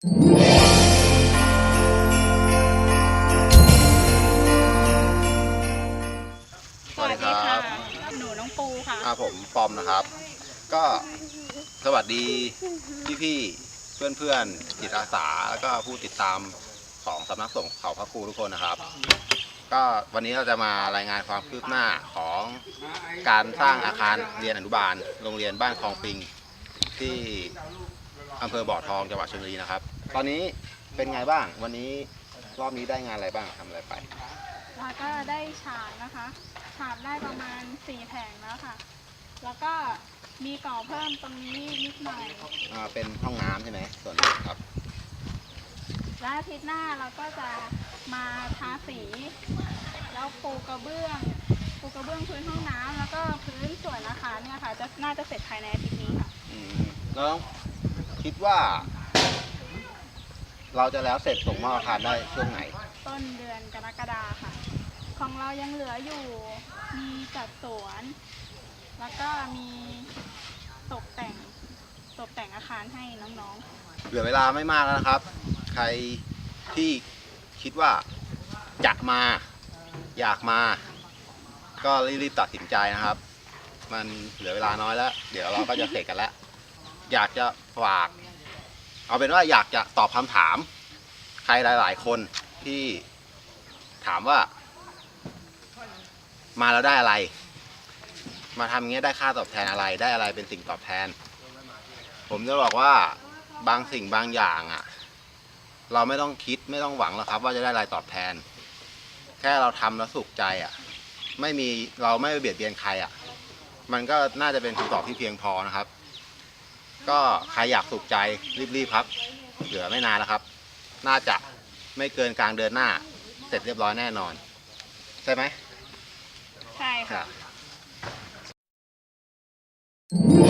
สวัสดีครับหนูน้องปูค่ะอ่าผมปอมนะครับ ก็สวัสดีพี่พี่ๆเพื่อนเพื่อนๆจิตอาสาแล้วก็ผู้ติดตามของสำนักสงฆ์เขาพระครูทุกคนนะครับ ก็วันนี้เราจะมารายงานความคืบหน้าของการสร้างอาคารเรียนอนุบาล โรงเรียนบ้านคลองปิงที่ อำเภอบ่อทองจังหวัดชลบุรีนะครับ ตอนนี้เป็นไงบ้าง วันนี้รอบนี้ได้งานอะไรบ้างทำอะไรไป แล้วก็ได้ฉาบนะคะ ฉาบได้ประมาณสี่แผงแล้วค่ะ แล้วก็มีก่อเพิ่มตรงนี้นิดหน่อย อ่า เป็นห้องน้ำใช่ไหมส่วนนี้ครับ และอาทิตย์หน้าเราก็จะมาทาสี แล้วปูกระเบื้อง ปูกระเบื้องพื้นห้องน้ำแล้วก็พื้นส่วนอาคารเนี่ยค่ะ จะน่าจะเสร็จภายในอาทิตย์นี้ค่ะ อืมแล้ว คิดว่า เราจะแล้วเสร็จส่งมอบอาคารได้ช่วงไหน ต้นเดือนกรกฎาค่ะ ของเรายังเหลืออยู่ มีจัดสวน แล้วก็มีตกแต่ง ตกแต่งอาคารให้น้องเหลือเวลาไม่มากแล้วนะครับ ใครที่คิดว่าจะมาอยากมา ก็รีบๆตัดสินใจนะครับ มันเหลือเวลาน้อยแล้ว เดี๋ยวเราก็จะเสร็จกันแล้ว อยากจะฝาก เอาเป็นว่าอยากจะตอบคำถาม ใครหลาย ๆ คนที่ถามว่า มาแล้วได้อะไร มาทำอย่างเงี้ยได้ค่าตอบแทนอะไรได้อะไรเป็นสิ่งตอบแทน ผมจะบอกว่าบางสิ่งบางอย่างอะ เราไม่ต้องคิดไม่ต้องหวังหรอกครับ ว่าจะได้อะไรตอบแทน แค่เราทำแล้วสุขใจอะ ไม่มีเราไม่ไปเบียดเบียนใครอะ มันก็น่าจะเป็นคำตอบที่เพียงพอนะครับ ก็ใครอยากสุขใจรีบๆครับ เหลือไม่นานแล้วครับ น่าจะไม่เกินกลางเดือนหน้า เสร็จเรียบร้อยแน่นอน ใช่ไหมใช่ค่ะ ค่ะ